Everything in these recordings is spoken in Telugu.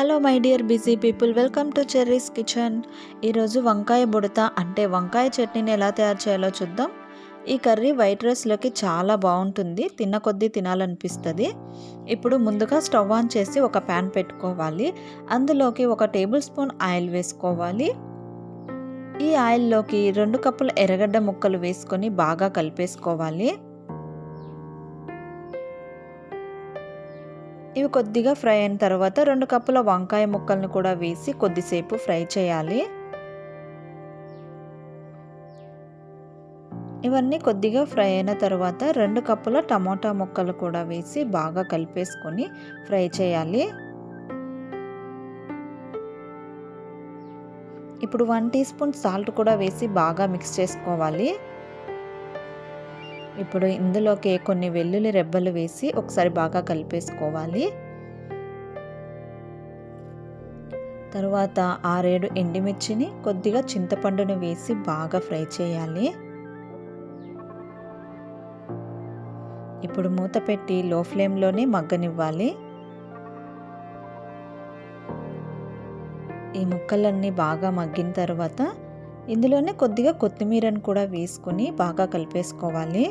Hello my dear busy people welcome to Cherry's kitchen. ఈరోజు వంకాయ బుడత అంటే వంకాయ చట్నీని ఎలా తయారు చేయాలో చూద్దాం. ఈ కర్రీ వైట్ రైస్లోకి చాలా బాగుంటుంది తిన్న కొద్దీ తినాలనిపిస్తుంది. ఇప్పుడు ముందుగా స్టవ్ ఆన్ చేసి ఒక ప్యాన్ పెట్టుకోవాలి. అందులోకి ఒక టేబుల్ స్పూన్ ఆయిల్ వేసుకోవాలి. ఈ ఆయిల్లోకి రెండు కప్పుల ఎర్రగడ్డ ముక్కలు వేసుకొని బాగా కలిపేసుకోవాలి. ఇవి కొద్దిగా ఫ్రై అయిన తర్వాత రెండు కప్పుల వంకాయ ముక్కలను కూడా వేసి కొద్దిసేపు ఫ్రై చేయాలి. ఇవన్నీ కొద్దిగా ఫ్రై అయిన తర్వాత రెండు కప్పుల టమాటా ముక్కలు కూడా వేసి బాగా కలిపేసుకొని ఫ్రై చేయాలి. ఇప్పుడు వన్ టీ స్పూన్ సాల్ట్ కూడా వేసి బాగా మిక్స్ చేసుకోవాలి. ఇప్పుడు ఇందులోకి కొన్ని వెల్లుల్లి రెబ్బలు వేసి ఒకసారి బాగా కలిపేసుకోవాలి. తరువాత ఆరేడు ఎండిమిర్చిని కొద్దిగా చింతపండును వేసి బాగా ఫ్రై చేయాలి. ఇప్పుడు మూత పెట్టి లో ఫ్లేమ్లోనే మగ్గనివ్వాలి. ఈ ముక్కలన్నీ బాగా మగ్గిన తర్వాత ఇందులోనే కొద్దిగా కొత్తిమీరను కూడా వేసుకొని బాగా కలిపేసుకోవాలి.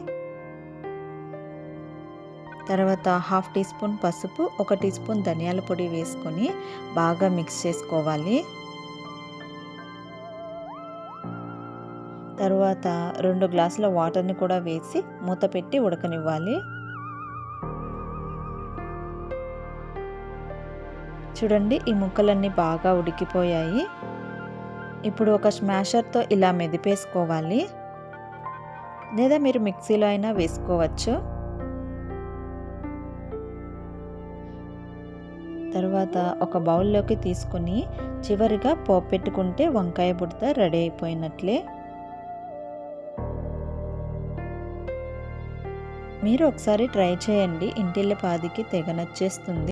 తర్వాత హాఫ్ టీ స్పూన్ పసుపు ఒక టీ స్పూన్ ధనియాల పొడి వేసుకొని బాగా మిక్స్ చేసుకోవాలి. తర్వాత రెండు గ్లాసుల వాటర్ని కూడా వేసి మూత పెట్టి ఉడకనివ్వాలి. చూడండి ఈ ముక్కలన్నీ బాగా ఉడికిపోయాయి. ఇప్పుడు ఒక స్మాషర్తో ఇలా మెదిపేసుకోవాలి. లేదా మీరు మిక్సీలో అయినా వేసుకోవచ్చు. తర్వాత ఒక బౌల్లోకి తీసుకొని చివరిగా పోపెట్టుకుంటే పెట్టుకుంటే వంకాయ బుడత రెడీ అయిపోయినట్లే. మీరు ఒకసారి ట్రై చేయండి. ఇంటిల్లి పాదికి తెగ నచ్చేస్తుంది.